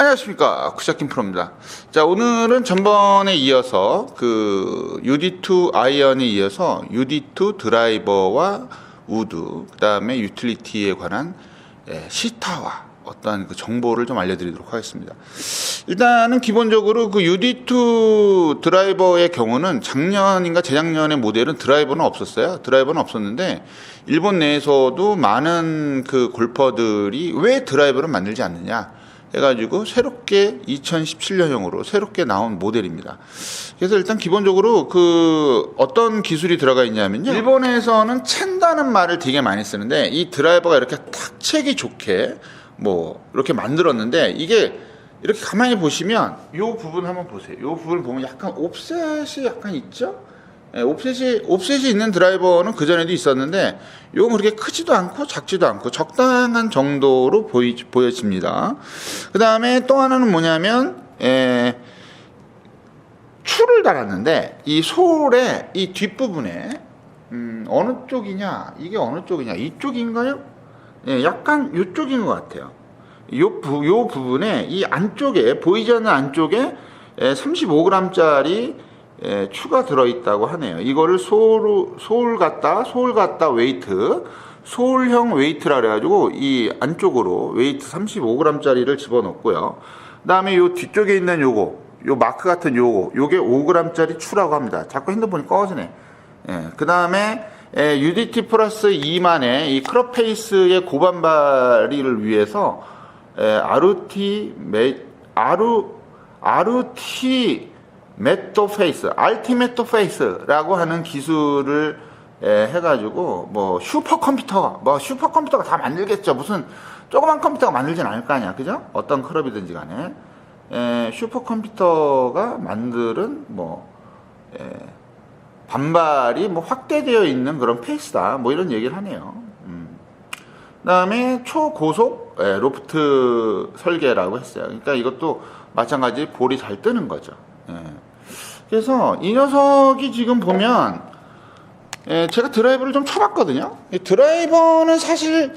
안녕하십니까 구샤킨 프로입니다. 자 오늘은 전번에 이어서 그 UD2 아이언에 이어서 UD2 드라이버와 우드 그 다음에 유틸리티에 관한 예, 시타와 어떤 그 정보를 좀 알려드리도록 하겠습니다. 일단은 기본적으로 그 UD2 드라이버의 경우는 작년인가 재작년의 모델은 드라이버는 없었어요. 드라이버는 없었는데 일본 내에서도 많은 그 골퍼들이 왜 드라이버를 만들지 않느냐 해가지고 새롭게 2017년형으로 새롭게 나온 모델입니다. 그래서 일단 기본적으로 그 어떤 기술이 들어가 있냐면요. 일본에서는 챈다는 말을 되게 많이 쓰는데 이 드라이버가 이렇게 탁 채기 좋게 뭐 이렇게 만들었는데 이게 이렇게 가만히 보시면 이 부분 한번 보세요. 이 부분 보면 약간 옵셋이 약간 있죠? 예, 옵셋이 옵셋이 있는 드라이버는 그 전에도 있었는데 이건 그렇게 크지도 않고 작지도 않고 적당한 정도로 보이, 보여집니다. 그 다음에 또 하나는 뭐냐면 에, 추를 달았는데 이 솔의 이 뒷부분에 음, 어느 쪽이냐 이게 어느 쪽이냐 이쪽인가요? 예, 약간 이쪽인 것 같아요. 요, 부, 요 부분에 이 안쪽에 보이지 않는 안쪽에 35g짜리 추가 들어있다고 하네요. 이거를 소울, 소울 같다, 소울 같다 웨이트, 소울형 웨이트라 그래가지고 이 안쪽으로 웨이트 35g짜리를 집어넣고요. 그 다음에 요 뒤쪽에 있는 요거, 요 마크 같은 요거, 요게 5g짜리 추라고 합니다. 자꾸 핸드폰이 꺼지네. 예, 그 다음에 UDT 플러스 2만의 이 크롭 페이스의 고반 발이를 위해서 에, 아루티 메 아루 아루티 메토 페이스 알티메토 페이스라고 하는 기술을 에, 해가지고 뭐 슈퍼컴퓨터 뭐 슈퍼컴퓨터가 다 만들겠죠 무슨 조그만 컴퓨터가 만들진 않을 거 아니야 그죠 어떤 클럽이든지 간에 에, 슈퍼컴퓨터가 만드는 뭐 에, 반발이 뭐 확대되어 있는 그런 페이스다 뭐 이런 얘기를 하네요 음. 그다음에 초고속 예, 로프트 설계라고 했어요. 그러니까 이것도 마찬가지 볼이 잘 뜨는 거죠. 예. 그래서 이 녀석이 지금 보면 예, 제가 드라이버를 좀 쳐봤거든요. 이 드라이버는 사실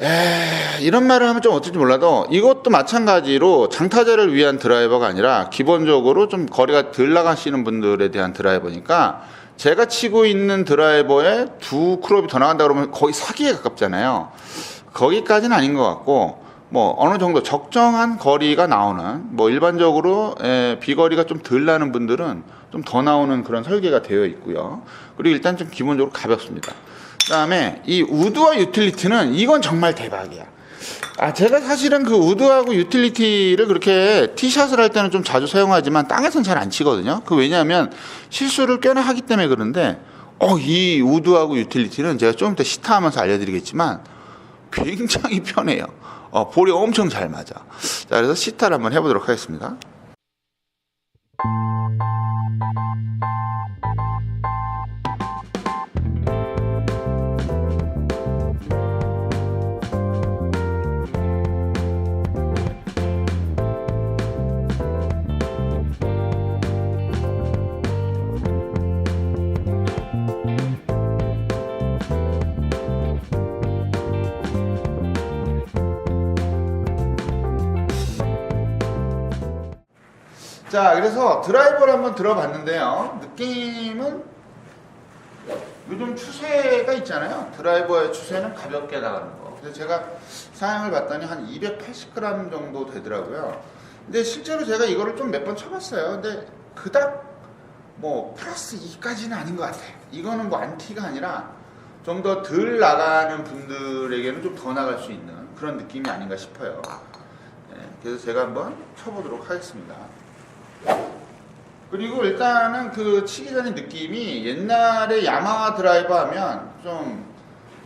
에, 이런 말을 하면 좀 어떨지 몰라도 이것도 마찬가지로 장타자를 위한 드라이버가 아니라 기본적으로 좀 거리가 덜 나가시는 분들에 대한 드라이버니까 제가 치고 있는 드라이버에 두 크롭이 더 나간다 그러면 거의 사기에 가깝잖아요. 거기까지는 아닌 것 같고 뭐 어느 정도 적정한 거리가 나오는 뭐 일반적으로 에, 비거리가 좀 덜 나는 분들은 좀 더 나오는 그런 설계가 되어 있고요. 그리고 일단 좀 기본적으로 가볍습니다. 그다음에 이 우드와 유틸리티는 이건 정말 대박이야. 아 제가 사실은 그 우드하고 유틸리티를 그렇게 티샷을 할 때는 좀 자주 사용하지만 땅에선 잘 안 치거든요. 그 왜냐하면 실수를 꽤나 하기 때문에 그런데 어 이 우드하고 유틸리티는 제가 좀 이따 시타하면서 알려드리겠지만 굉장히 편해요. 어, 볼이 엄청 잘 맞아. 자, 그래서 시타를 한번 해보도록 하겠습니다. 자, 그래서 드라이버를 한번 들어봤는데요. 느낌은 요즘 추세가 있잖아요. 드라이버의 추세는 가볍게 나가는 거. 그래서 제가 사양을 봤더니 한 280g 정도 되더라고요. 근데 실제로 제가 이거를 좀 몇 번 쳐봤어요. 근데 그닥 뭐 플러스 2까지는 아닌 것 같아요. 이거는 뭐 안티가 아니라 좀 더 덜 나가는 분들에게는 좀 더 나갈 수 있는 그런 느낌이 아닌가 싶어요. 네, 그래서 제가 한번 쳐보도록 하겠습니다. 그리고 일단은 그 치기 전에 느낌이 옛날에 야마하 드라이버 하면 좀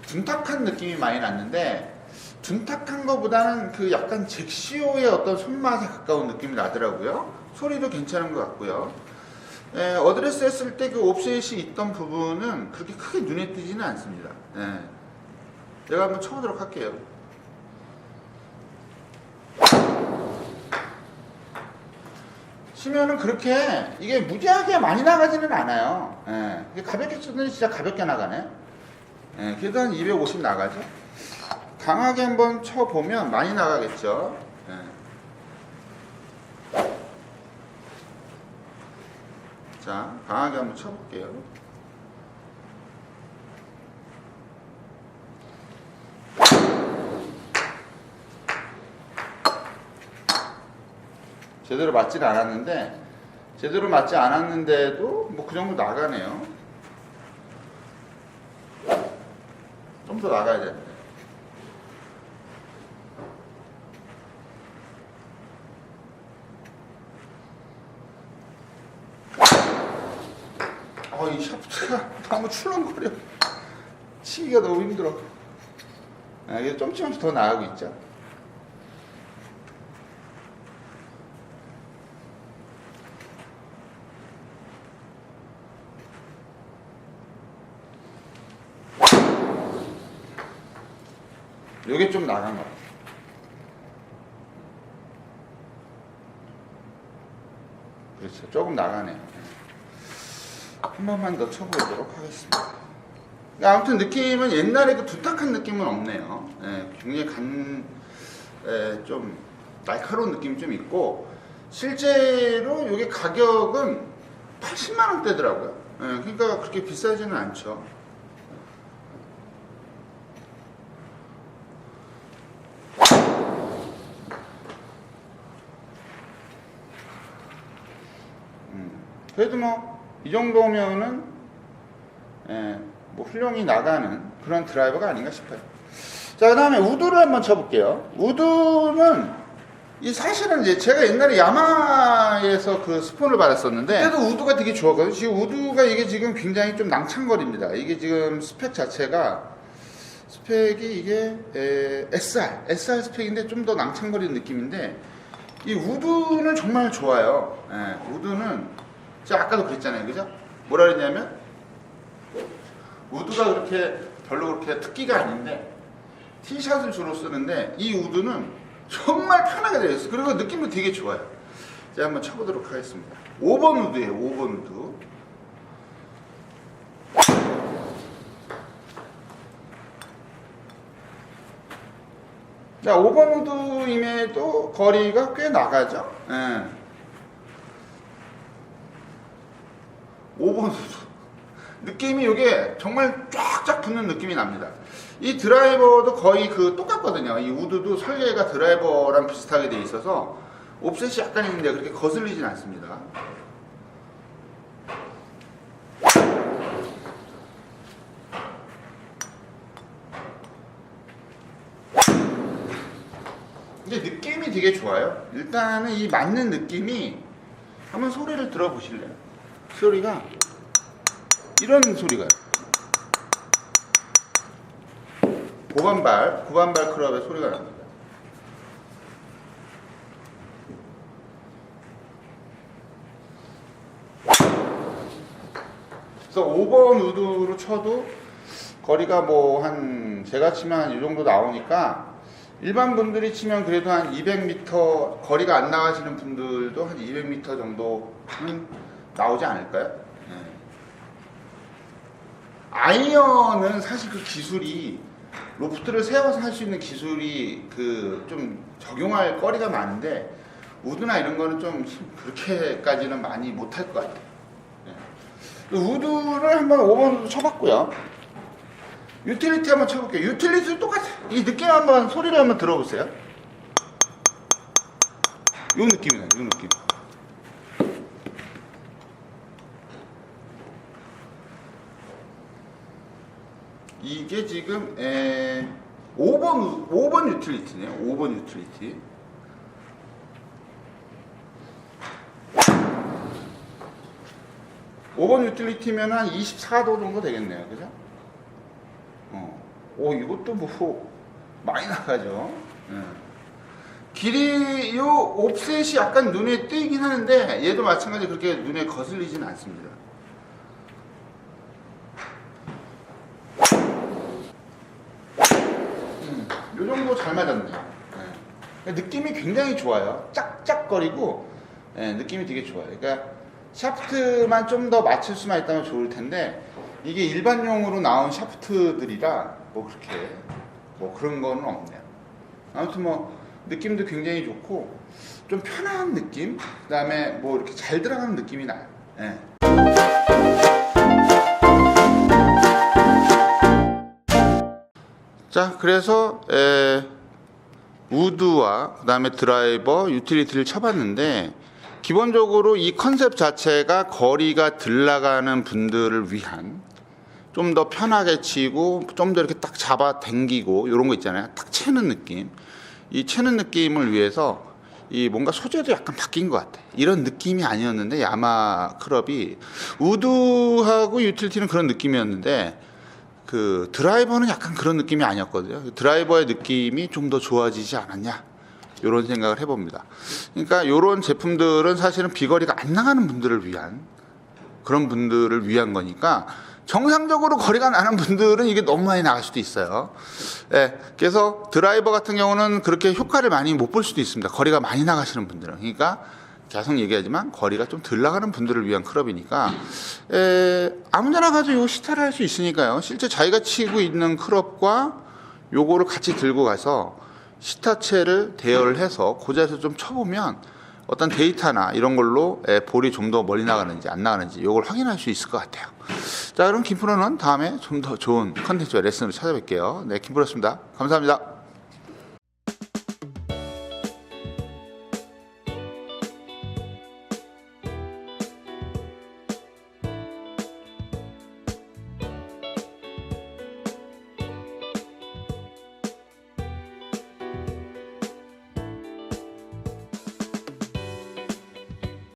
둔탁한 느낌이 많이 났는데 둔탁한 것보다는 그 약간 잭시오의 어떤 손맛에 가까운 느낌이 나더라고요. 소리도 괜찮은 것 같고요. 에, 어드레스 했을 때 그 옵셋이 있던 부분은 그렇게 크게 눈에 띄지는 않습니다. 예. 제가 한번 쳐보도록 할게요. 수면은 그렇게 이게 무지하게 많이 나가지는 않아요. 예. 가볍게 쓰더니 진짜 가볍게 나가네. 예. 그래도 한 250 나가죠. 강하게 한번 쳐보면 많이 나가겠죠. 예. 자, 강하게 한번 쳐볼게요. 제대로 맞지는 않았는데 제대로 맞지 않았는데도 뭐 그 정도 나가네요. 좀 더 나가야 되는데. 어, 이 샤프트가 너무 출렁거려. 치기가 너무 힘들어. 아, 이게 좀씩씩 더 나가고 있죠. 요게 좀 나간 것 같아요. 그렇죠. 조금 나가네요. 한 번만 더 쳐보도록 하겠습니다. 아무튼 느낌은 옛날에 그 두탁한 느낌은 없네요. 예, 굉장히 간, 예, 좀 날카로운 느낌이 좀 있고 실제로 이게 가격은 80만 원대더라고요. 예, 그러니까 그렇게 비싸지는 않죠. 그래도 뭐 이 정도면은 예, 뭐 훌륭히 나가는 그런 드라이버가 아닌가 싶어요. 자, 그 다음에 우드를 한번 쳐볼게요. 우드는 이 사실은 이제 제가 옛날에 야마에서 그 스폰을 받았었는데 그때도 우드가 되게 좋았거든요. 지금 우드가 이게 지금 굉장히 좀 낭창거립니다. 이게 지금 스펙 자체가 스펙이 이게 에, SR, SR 스펙인데 좀 더 낭창거리는 느낌인데 이 우드는 정말 좋아요. 예, 우드는 제가 아까도 그랬잖아요, 그죠? 뭐라 그랬냐면 우드가 그렇게 별로 그렇게 특기가 아닌데 티샷을 주로 쓰는데 이 우드는 정말 편하게 되어 있어요. 그리고 느낌도 되게 좋아요. 제가 한번 쳐보도록 하겠습니다. 5번 우드예요, 5번 우드. 자, 5번 우드임에도 거리가 꽤 나가죠. 예. 5번 우드. 느낌이 이게 정말 쫙쫙 붙는 느낌이 납니다. 이 드라이버도 거의 그 똑같거든요. 이 우드도 설계가 드라이버랑 비슷하게 돼 있어서 옵셋이 약간 있는데 그렇게 거슬리진 않습니다. 근데 느낌이 되게 좋아요. 일단은 이 맞는 느낌이 한번 소리를 들어보실래요? 소리가 이런 소리가 고반발, 고반발 클럽의 소리가 납니다. 그래서 5번 우드로 쳐도 거리가 뭐 한 제가 치면 한 이 정도 나오니까 일반 분들이 치면 그래도 한 200m 거리가 안 나가시는 분들도 한 200m 정도는 나오지 않을까요? 네. 아이언은 사실 그 기술이 로프트를 세워서 할 수 있는 기술이 그 좀 적용할 거리가 많은데 우드나 이런 거는 좀 그렇게까지는 많이 못할 것 같아요. 네. 우드를 한번 5번 우드 쳐봤고요. 유틸리티 한번 쳐볼게요. 유틸리티도 똑같아요. 이 느낌 한번 소리를 한번 들어보세요. 요 느낌이네, 요 느낌. 이게 지금 에, 5번 5번 유틸리티네요. 5번 유틸리티. 오번 유틸리티면 한 24도 정도 되겠네요. 그죠? 어. 오, 이것도 뭐 많이 나가죠. 예. 길이 요 옵셋이 약간 눈에 띄긴 하는데 얘도 마찬가지 그렇게 눈에 거슬리진 않습니다. 음, 요 정도 잘 맞았네요. 예. 느낌이 굉장히 좋아요. 짝짝거리고 예, 느낌이 되게 좋아요. 그러니까 샤프트만 좀 더 맞출 수만 있다면 좋을 텐데 이게 일반용으로 나온 샤프트들이라 뭐 그렇게 뭐 그런 거는 없네요. 아무튼 뭐 느낌도 굉장히 좋고 좀 편한 느낌, 그다음에 뭐 이렇게 잘 들어가는 느낌이 나요. 예. 자, 그래서 에, 우드와 그다음에 드라이버, 유틸리티를 쳐봤는데 기본적으로 이 컨셉 자체가 거리가 들 나가는 분들을 위한 좀 더 편하게 치고 좀 더 이렇게 딱 잡아 당기고 이런 거 있잖아요. 딱 채는 느낌. 이 채는 느낌을 위해서 이 뭔가 소재도 약간 바뀐 것 같아. 이런 느낌이 아니었는데 야마 클럽이 우드하고 유틸리티는 그런 느낌이었는데 그 드라이버는 약간 그런 느낌이 아니었거든요. 드라이버의 느낌이 좀 더 좋아지지 않았냐? 이런 생각을 해봅니다. 그러니까 이런 제품들은 사실은 비거리가 안 나가는 분들을 위한 그런 분들을 위한 거니까 정상적으로 거리가 나는 분들은 이게 너무 많이 나갈 수도 있어요. 예, 그래서 드라이버 같은 경우는 그렇게 효과를 많이 못 볼 수도 있습니다. 거리가 많이 나가시는 분들은. 그러니까 계속 얘기하지만 거리가 좀 덜 나가는 분들을 위한 클럽이니까 에, 아무데나 가서 요 시타를 할 수 있으니까요. 실제 자기가 치고 있는 클럽과 요거를 같이 들고 가서 시타체를 대여를 해서 고자에서 좀 쳐보면 어떤 데이터나 이런 걸로 에, 볼이 좀 더 멀리 나가는지 안 나가는지 요걸 확인할 수 있을 것 같아요. 자, 그럼 김프로는 다음에 좀 더 좋은 컨텐츠와 레슨으로 찾아뵐게요. 네, 김프로였습니다. 감사합니다.